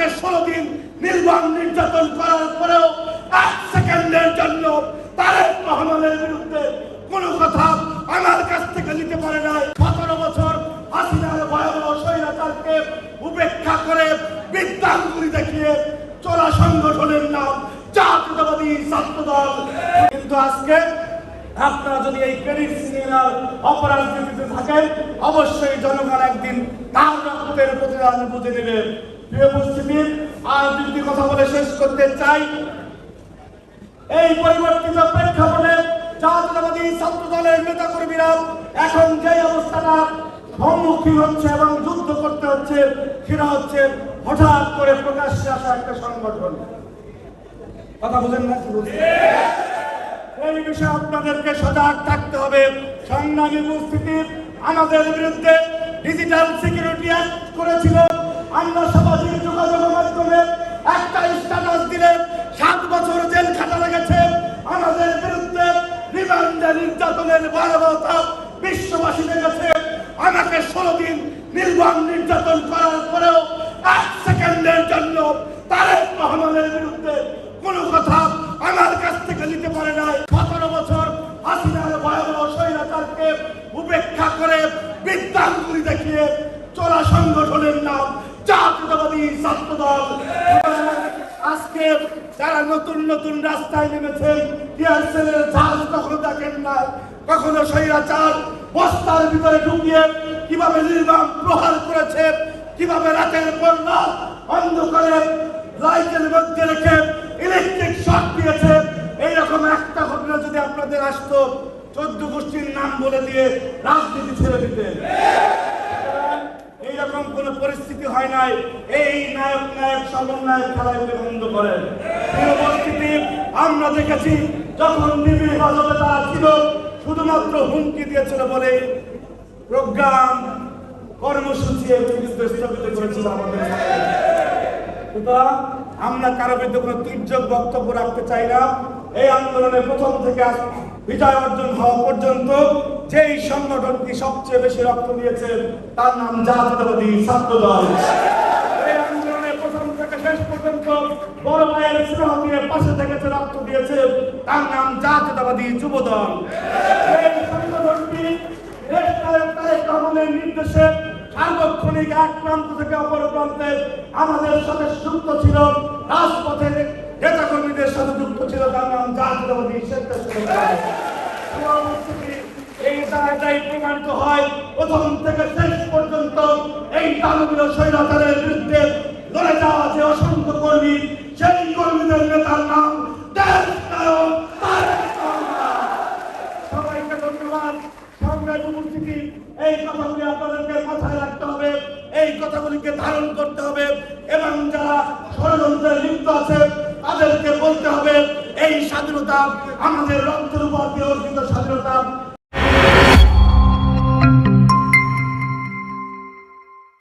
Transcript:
আমাকে ষোলো দিন নির্বাণ নির্যাতন করার পরেও এক সেকেন্ডের জন্য তারেক রহমানের বিরুদ্ধে কোনো কথা আমার কাছ থেকে নিতে পারে নাই। সতেরো বছর হাসিনার ভয়াবহ স্বৈরাচারকে উপেক্ষা করে বিদ্যাঙ্গুলি দেখিয়ে চলা সংগঠনের নাম জাতীয়তাবাদী ছাত্র দল কিন্তু আজকে আপনারা যদি এই ক্রেডিট সিনেমার অপরাধ থাকেন, অবশ্যই জনগণ একদিন তার রক্তের প্রতিদান বুঝে নেবে। প্রিয় উপস্থিতি আর দুটি কথা বলে শেষ করতে চাই, এই পরিবর্তিত প্রেক্ষাপটে জাতীয়তাবাদী ছাত্র দলের নেতা কর্মীরা এখন যে অবস্থাটা সম্মুখীন হচ্ছে এবং যুদ্ধ করতে হচ্ছে, সেটা হচ্ছে হঠাৎ করে প্রকাশ্যে আসা একটা সংগঠন। কথা বুঝেন না? এই বিষয়ে আপনাদেরকে সজাগ থাকতে হবে। সংগ্রামী উপস্থিতি আমাদের বিরুদ্ধে ডিজিটাল সিকিউরিটি অ্যাক্ট করেছিল। আমরা সামাজিক যোগাযোগ মাধ্যমে একটা স্ট্যাটাস দিলে সাত বছর জেল খাটা লেগেছে। আমাদের বিরুদ্ধে রিমান্ডে নির্যাতনের ভয়াবহতা বিশ্ববাসী দেখেছে আমাকে ষোলো দিন নির্বাণ নির্যাতন করার পরেও এক সেকেন্ডের জন্য তারেক রহমানের বিরুদ্ধে কোনো কথা আমার কাছ থেকে নিতে পারে নাই। সতেরো বছর হাসিনার ভয়াবহ স্বৈরাচারকে উপেক্ষা করে বিদ্যাঙ্গুলি দেখিয়ে চলা সংগঠনের নাম জাতীয়তাবাদী ছাত্র দল আজকে যারা নতুন নতুন রাস্তায় নেমেছেন টিয়ারসেলের জাল কখনো দেখেন না, কখনো স্বৈরাচার, বস্তার ভিতরে ঢুকিয়ে কীভাবে নির্মাণ প্রহার করেছে, কীভাবে রাতের পর রাত অন্ধকারে লাইটের মধ্যে রেখে ইলেকট্রিক শক দিয়েছে, এইরকম একটা ঘটনা যদি আপনাদের আসতো, চোদ্দ গোষ্ঠীর নাম বলে দিয়ে রাজনীতি ছেড়ে এইরকম কোন পরিস্থিতি হয় নাই। এই নায়ক নায়ক সমন্বয় খেলায় বন্ধ করেন উপস্থিতি, আমরা দেখেছি যখন নিবিড় হেফাজতে তারা ছিল, শুধুমাত্র হুমকি দিয়েছিল বলে প্রোগ্রাম কর্মসূচি স্থগিত করেছিল আমাদের সুতরাং আমরা কারও বিরুদ্ধে কোনো তীর্যক বক্তব্য রাখতে চাই না। এই আন্দোলনের প্রথম থেকে বিজয় অর্জন হওয়া পর্যন্ত যেই সংগঠনটি সবচেয়ে বেশি রক্ত দিয়েছে, তার নাম জাতীয়তাবাদী ছাত্র দল বড় ভাইয়ের পাশে রক্ত তার নাম এক প্রান্ত থেকে প্রান্তে আমাদের সাথে যুক্ত ছিল রাজপথের নেতা কর্মীদের সাথে যুক্ত ছিল, তার নাম জাতীয়তাবাদী স্বেচ্ছাসেবক জায়গায় প্রমাণিত হয় প্রথম থেকে শেষ পর্যন্ত এই দানবীর স্বৈরাচারের বিরুদ্ধে লড়ে যাওয়া যে অসংখ্য কর্মী, সেই কর্মীদের নেতার নাম। সবাইকে ধন্যবাদ সংগ্রামী উপস্থিতি এই কথাগুলি আপনাদেরকে মাথায় রাখতে হবে, এই কথাগুলিকে ধারণ করতে হবে এবং যারা ষড়যন্ত্রে লিপ্ত আছে, তাদেরকে বলতে হবে, এই স্বাধীনতা আমাদের রক্তের উপর